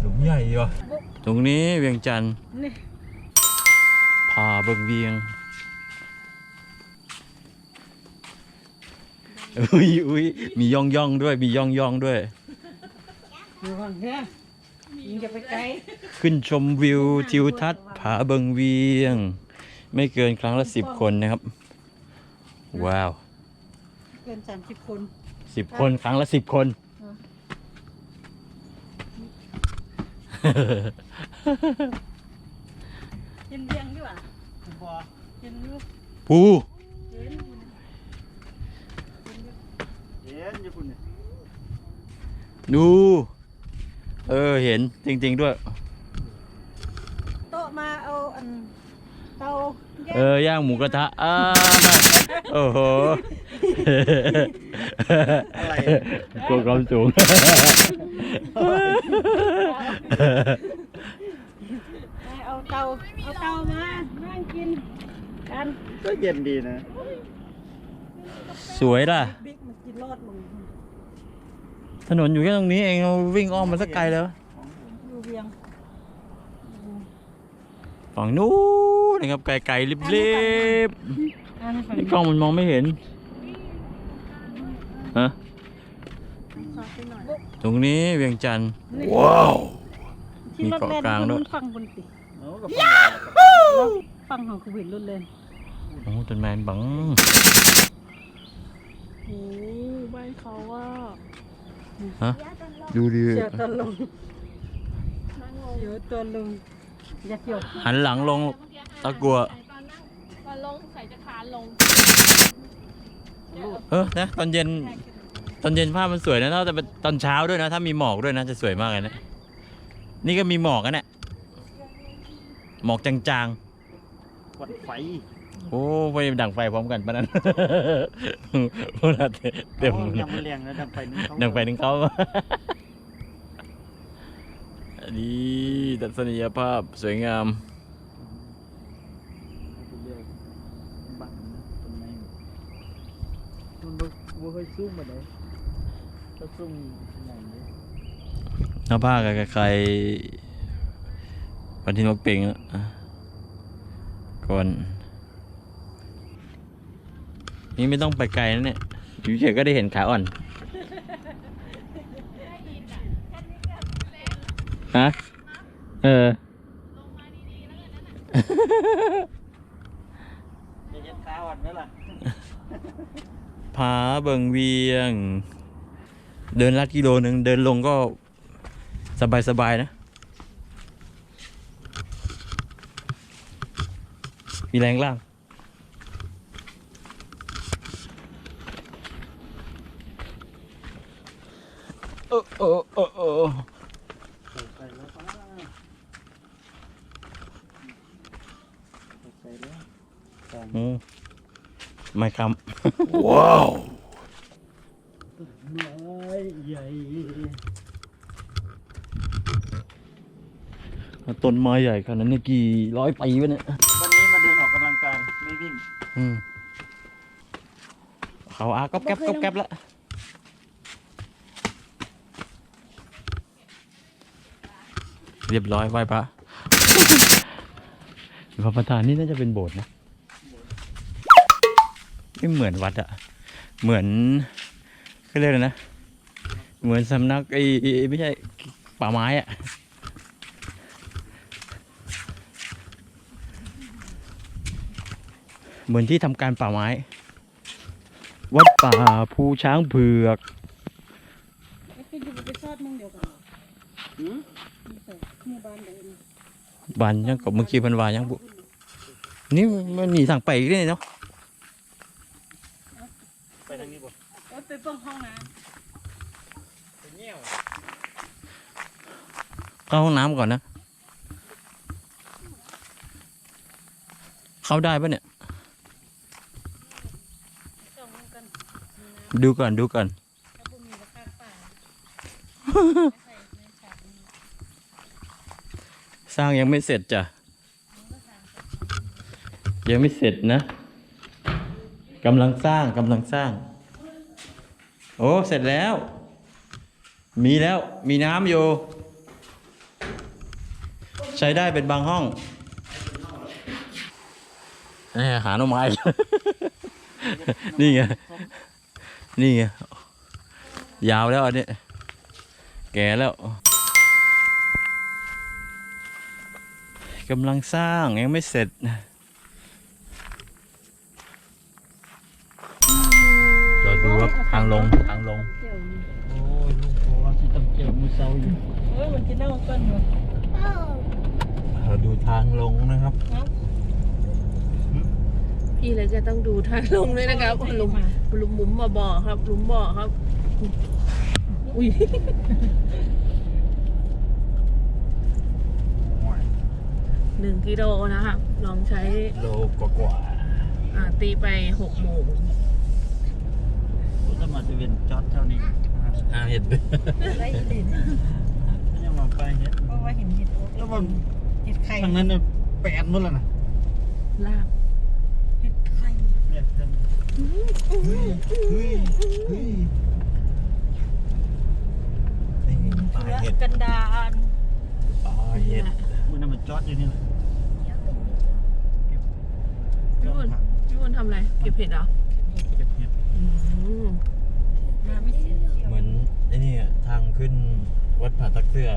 หลุมใหญ่วะตรงนี้เวียงจันทร์นี่พาเบิงเวียงอุ้ยอุ้ยมีย่องย่องด้วย มีย่องย่องด้วยอยู่ฝั่งเนี้ยยิงจะไปไกลขึ้นชมวิวทิวทัศน์ผาเบิงเวียง ไม่เกินครั้งละสิบคนนะครับ ว้าว เกินสามสิบคนสิบคนครั้งละสิบคน เย็นเบียงดีกว่าเย็นอยู่ภูเย็นเห็นญี่ปุ่นเนี่ยดู เออเห็นจริง ๆ ด้วย โต๊ะมาเอาอันเตาแยก เออย่างหมูกระทะอ่าโอ้โห อะไรกลัวความสูงให้เอาเตาเอาเตามานั่งกินกันก็เย็นดีนะ สวยล่ะ บิ๊กมันกินรอดมึงถนนอยู่แค่ตรงนี้เองเราวิ่งอ้อมมาสักไกลแล้ว อยู่เบียงฝั่งนู้นนะครับไกลๆริบอันนี้ฝั่งๆนี่กล้องมันมองไม่เห็น ฮะขอไปหน่อยตรงนี้เวียงจันทร์นี่ว้าวที่รถเล่นมีเกาะกลางด้วยมันฟังบนติเอากับแล้วฟังของคุณวินรถเล่นโอ้ต้นไม้บังโอ้บ้านเขาว่าฮะดูดิเสียวตัวลงเสียวตัวลงอย่าเกี่ยวหันหลังลงตะกัวตอนนั่งตอนลงใส่จะคานลง เออนะตอนเย็น ตอนเย็นภาพมันสวยนะถ้าแต่เป็นตอนเช้าด้วยนะ ถ้ามีหมอกด้วยนะ จะสวยมากเลยนะ นี่ก็มีหมอกนะเนี่ยหมอกจางควันไฟๆโอ้ไปดังไฟพร้อมกันปะนั้นพวกเราเต็มอายังไม่แรงนะดังไฟนึงเขาดังไฟหนึ่งเขาอันนี้ทัศนียภาพสวยงาม บังนะตรงไหนมัน บ่บ่ค่อยซุ่มมาเลยก็ซุ่มไหนเนี่ยหน้าผ้ากับใครวันที่นกเป่งอะก่อนนี่ไม่ต้องไปไกลนะเนี่ยอยู่เฉยๆก็ได้เห็นขาอ่อนฮะเออจะเย็นขาอ่อนไหมล่ะ ผาเบิงเวียง เดินลัดกิโลหนึ่งเดินลงก็สบายๆนะ มีแรงล่าง โอ้โอ้โอ้โอ้ใส่แล้วใส่แล้วสองอืมไม่คน้อ ยใหญ่ำต้นไม้ใหญ่ขนาดนั้นเนี่ยกี่ร้อยปีวะเนี่ย วันนี้มาเดินออกกำลังกายไม่วิ่งอืมเขาอาก็แก๊บก็แก๊บแล้วเรียบร้อยไหว้พระพระประธานนี่น่าจะเป็นโบสถ์นะ ไม่เหมือนวัดอะเหมือนเขาเรียกอะไรนะ เหมือนสำนักไอ้ไอ้ไม่ใช่ป่าไม้อะเหมือนที่ทำการป่าไม้ วัดป่าภูช้างเผือกไอ้ที่อยู่ไปซอดมึงเดียวกันเหรอหืมนี่ใส่หมู่บ้านเดียวกันบานยังกับเมื่อกี้พันวายังบุนี่มันหนีทางไปอีกเลยเนาะ ไปทางนี้บ่ เอ้ยไปเป้องห้องน้ไปเงี้ยวเข้าห้องน้ำก่อนนะ เข้าได้ปะเนี่ยำจ้องกันดูก่อนดูก่อนถ้าพวกมีราคาป่าใส่ในฉากนี้สร้างยังไม่เสร็จจ้ะ ยังไม่เสร็จนะกำลังสร้างกำลังสร้าง โอ้เสร็จแล้ว มีแล้วมีน้ำอยู่ ใช้ได้เป็นบางห้องนี่หาหน่อไม้ นี่ไง นี่ไง ยาวแล้วอันนี้ แก่แล้วกำลังสร้างยังไม่เสร็จ ครับทางลงทางลง โอ้ยลูกพ่อที่ตำเจียวมือเซาอยู่เออมันจะเน่าก้นหมดเราดูทางลงนะครับ พี่เลยจะต้องดูทางลงด้วยนะครับหลุมหลุมหมุมบ่อๆครับหลุมบ่อครับ อุ้ยหนึ่งกิโลนะครับลองใช้โลกว่าอ่าตีไปหกโมง ผมจะมาจะเวียนจอดเท่านี้ๆอ่าเห็นด้วยไรเด่นยังมาไปเฮ็ดเพราะว่าเห็นเห็ดโอ๊กแล้วมันเห็ดไข่ทางนั้นน่ะแปดหมดแล้วนะลาบเห็ดไข่เนี่ยเพิ่นเฮ้ยเฮ้ยเฮ้ยนี่ปลาเชื้อเห็ดกันดารปลาเห็ดมันน่ะมันจอดอยู่นี่แหละพี่บุญพี่บุญทำอะไรเก็บเห็ดเหรอเก็บเห็ดอื มมาไม่เสียเที่ยวเหมือนไอ้นี่อะทางขึ้นวัดผาตักเสื้อ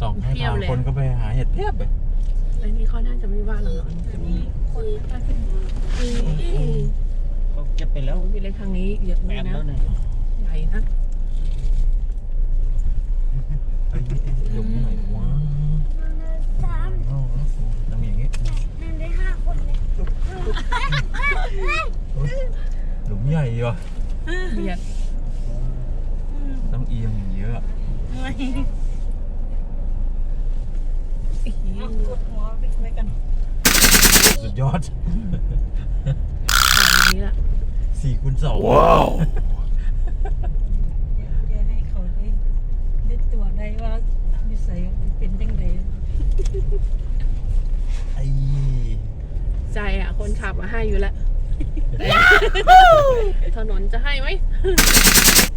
สองข้างทางคนก็ไปหาเห็ดเพียบเลยไอ้นี่เขาน่าจะไม่ว่าเราหรอกจะมีคนมาขึ้นมาอืมเขาเก็บไปแล้วพี่เล็กทางนี้เยอะแปเลยดนะแล้วเนี่ยใหญ่นะเฮ้ยหลุมไหนวะอ๋อต้องอย่างงี้หลุ มใหญ่ว่ะเบียดต้องเอียงอย่างเยอะไม่อีกเอากดหัวไปไว้กันสุดยอดฝั่งนี้ละสี่คูณสองว้าวอย่าให้เขาได้ได้ตัวได้ว่านิสัยเป็นยังไงไอ้ใจอะ คนขับมาให้อยู่แล้วแต่ ถนนจะให้ไหม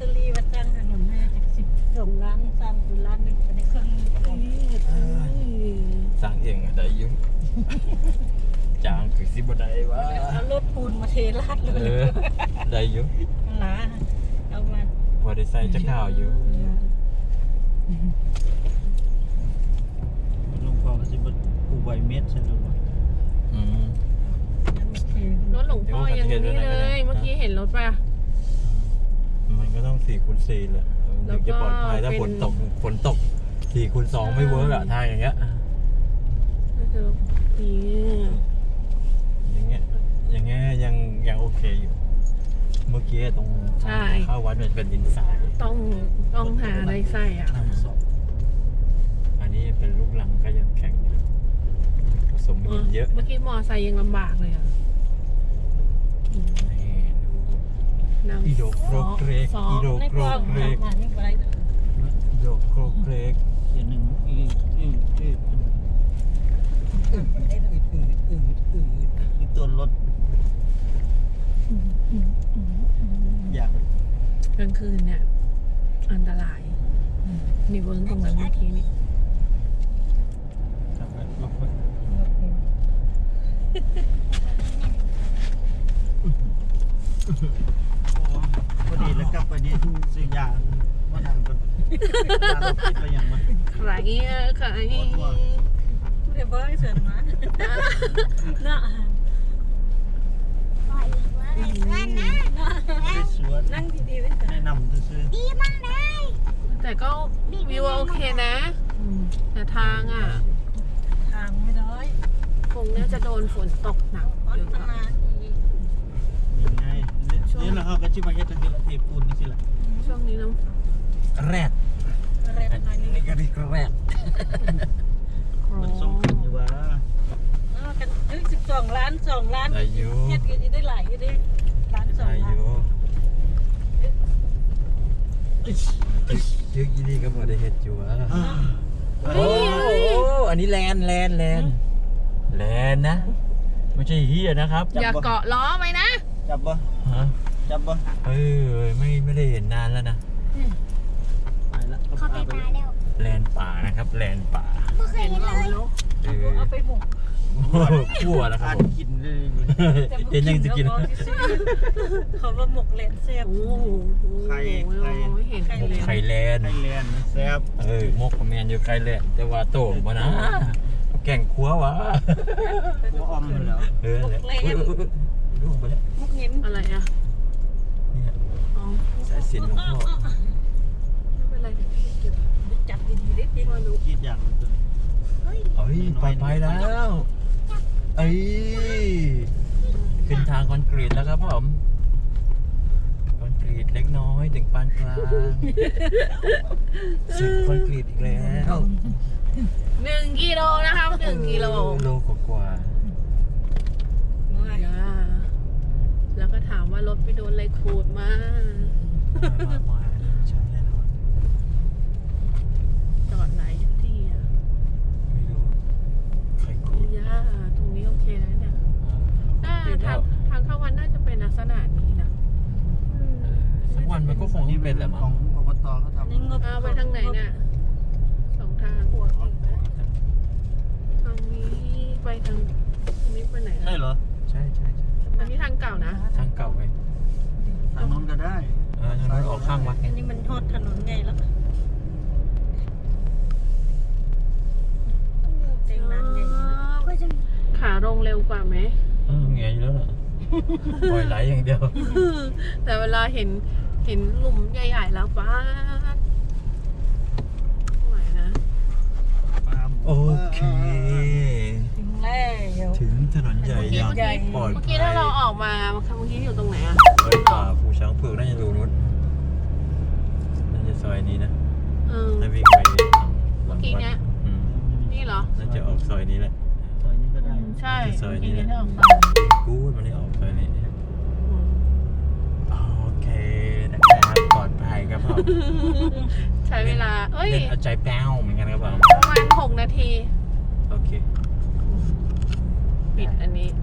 ตอรี่วัดตั้งถนนให้จากสิบสองล้านสามสิบล้านหนึ่งไปในเครื่องนึงสร้างเองอะได้อยุ่จางคือสิบได้วะเอารถปูนมาเทราดเลเอยอได้อยุ่หลาเอามาพอได้ใส่จะข้าวอยู่หลวงพ่อก็สิบ่กูไวเม็ดใช่หรือเปล่าอืมรถห ลวงพ่ออย่างนี้เลย เมื่อกี้เห็นรถป่ะ มันก็ต้องสี่คูณสี่แหละแล้ถึวงก็จะปลอดภัยถ้าเป็นฝนตกฝนตกสี่คูณสองไม่เวิร์กอะทางอย่างเงี้ยน่าจะดีอย่างเงี้ยอย่างเงี้ยยังยังโอเคอยู่ เมื่อกี้ตรงทางเข้าวัดมันเป็นดินทรายต้องต้องหาอะไรใส่อะน้ำสอบอันนี้เป็นลูกลังก็ยังแข็งอยู่ผสมหินเยอะ เมื่อกี้มอไซค์ยังลำบากเลยอะนี่ดูน้ำ อีโดโครกเกรกซ้อมอีโดในโครกล้อกงเกรกหานี่ไปอีโดโครกเกรกเขียนหนึ่งอืดอืดอืดอืดอืดอืดอืดอีกตัวรถอย่างกลางคืนเนี่ยอันตรายอืมนี่เวิร์กตรงนั้นเมื่อกี้นี่ ทำแบบรถไฟพอดีแล้ว กลับไปนี่ซื้อยามานั่งกันยาเราคิดไปอย่างมันใครอะใครเดี๋ยวเบิ้งเสริมมาเนาะไปสวนนั่งดีๆไว้ก่อนแนะนำซื้อแต่ก็วิวโอเคนะอืมแต่ทางอะ ทางไม่ได้คงน่าจะโดนฝนตกหนักพัอยู่ฒครับ นาอีก ยังไง นี่เราเขาก็จิมาเฮ็ดตั้งแต่เทปูนนี่สิล่ะช่วงนี้น้ำแรดอะไรประมาณนี้นี่ก็เรียกแรดมันส่งขึ้นอยู่ว่า เออกันถึงสิบสองล้านสองล้านได้อยู่ เฮ็ดก็จะได้หลายอยู่ดิล้านสองได้อล้านยู่ยึกอีนี่ก็มาได้เห็ดอยู่อะโอ้โหอันนี้แลนแลนแลนแลนนะ ไม่ใช่เฮียนะครับอย่าเกาะล้อไว้นะ จับบ่ฮะจับบ่เออไม่ไม่ได้เห็นนานแล้วนะไปครับ แลนป่าเห็นเราเนาะเออเอาไปหมกคั่วแล้วครับอ่านผมกินเลยเดี๋ยวยังจะกินเขาว่าหมกเลนแซ่บโอ้โหไม่เห็นไข่หมกแลนไข่แลนไทยแลนด์แซ่บเออหมกกับแมนอยู่ไข่แลนแต่ว่าโต่งบ่นะแก่งคัววะหัวออมหมดแล้วเออ แหละอุ๊ยอุ๊ยอุ๊ยล่วงไปแล้วหมกเงินอะไรอะเนี่ยอ๋อสายสิญจนหลวงพ่อไม่เป็นไรเดี๋ยวพี่เก็บจับดีๆได้พี่ว่ารู้คิดอย่างมันตัวเฮ้ยเอ้ยปลอดภัยแล้วเอ้ยขึ้นทางคอนกรีตแล้วครับผมคอนกรีตเล็กน้อยถึงปานกลางสุดคอนกรีตอีกแล้วหนึ่งกิโลนะครับหนึ่งกิโลโลกว่าไม่ อ่าแล้ วก็ถามว่ารถไปโดนอะไรขูดมาๆมามามาไม่ใช่แน่นอนจอดไหนที่อะไม่รู้ใครกูดย่าตรงนี้โอเคแล้วเนี่ยอ่าเดี๋ยวทางทางเข้าวันน่าจะเป็นลักษณะนี้นะอืมสักวันมันก็คงต้องเป็นแหละขมั้องงอบตเขาทำนี่งบเอาไปทางไหนเนี่ยสองทางปวดอีกแล้วทางนี้ไปทางทางนี้ไปไหนใช่อะเหรอ ใช่ใช่ใช่อันนี้ทางเก่านะทางเก่า ไปทางโน้นก็ได้เออทางนั้นออกข้างวัด อันนี้มันทอดถนนไงแล้วเต็งน้ำใหญ่ก็จะขาลงเร็วกว่าไหม เออเงียอยู่แล้วเหรอปล่อยไหลอย่างเดียว แต่เวลาเห็นเห็นหลุมใหญ่ ๆ แล้วป้าดไม่ไหวนะโอเคถึง แล้วถึงถนนใหญ่อย่างใหญ่ปลอดเมื่อภักี้ยถ้าเราออกมาเมื่อกี้อยู่ตรงไหนอะซอยป่าภูช้างเผือกน่าจะดูนุชน่าจะซอยนี้นะเออ ถ้าวิ่งไปเนี่ยหลังเมื่อกี้วัดเนี้ย อืมนี่เหรอน่าจะออกซอยนี้แหละ ซอยนี้ก็ได้ใช่ซอยเมื่อนี้กี้แหละนี้ถ้าออกมากูดมันเลยออกซอยนี้ อืมโอเคนะครับปลอดภัยครับผมใช้เวลา เอ้ยเล่นเอาใจแป้วเหมือนกันครับผมประมาณหกนาที โอเค bit any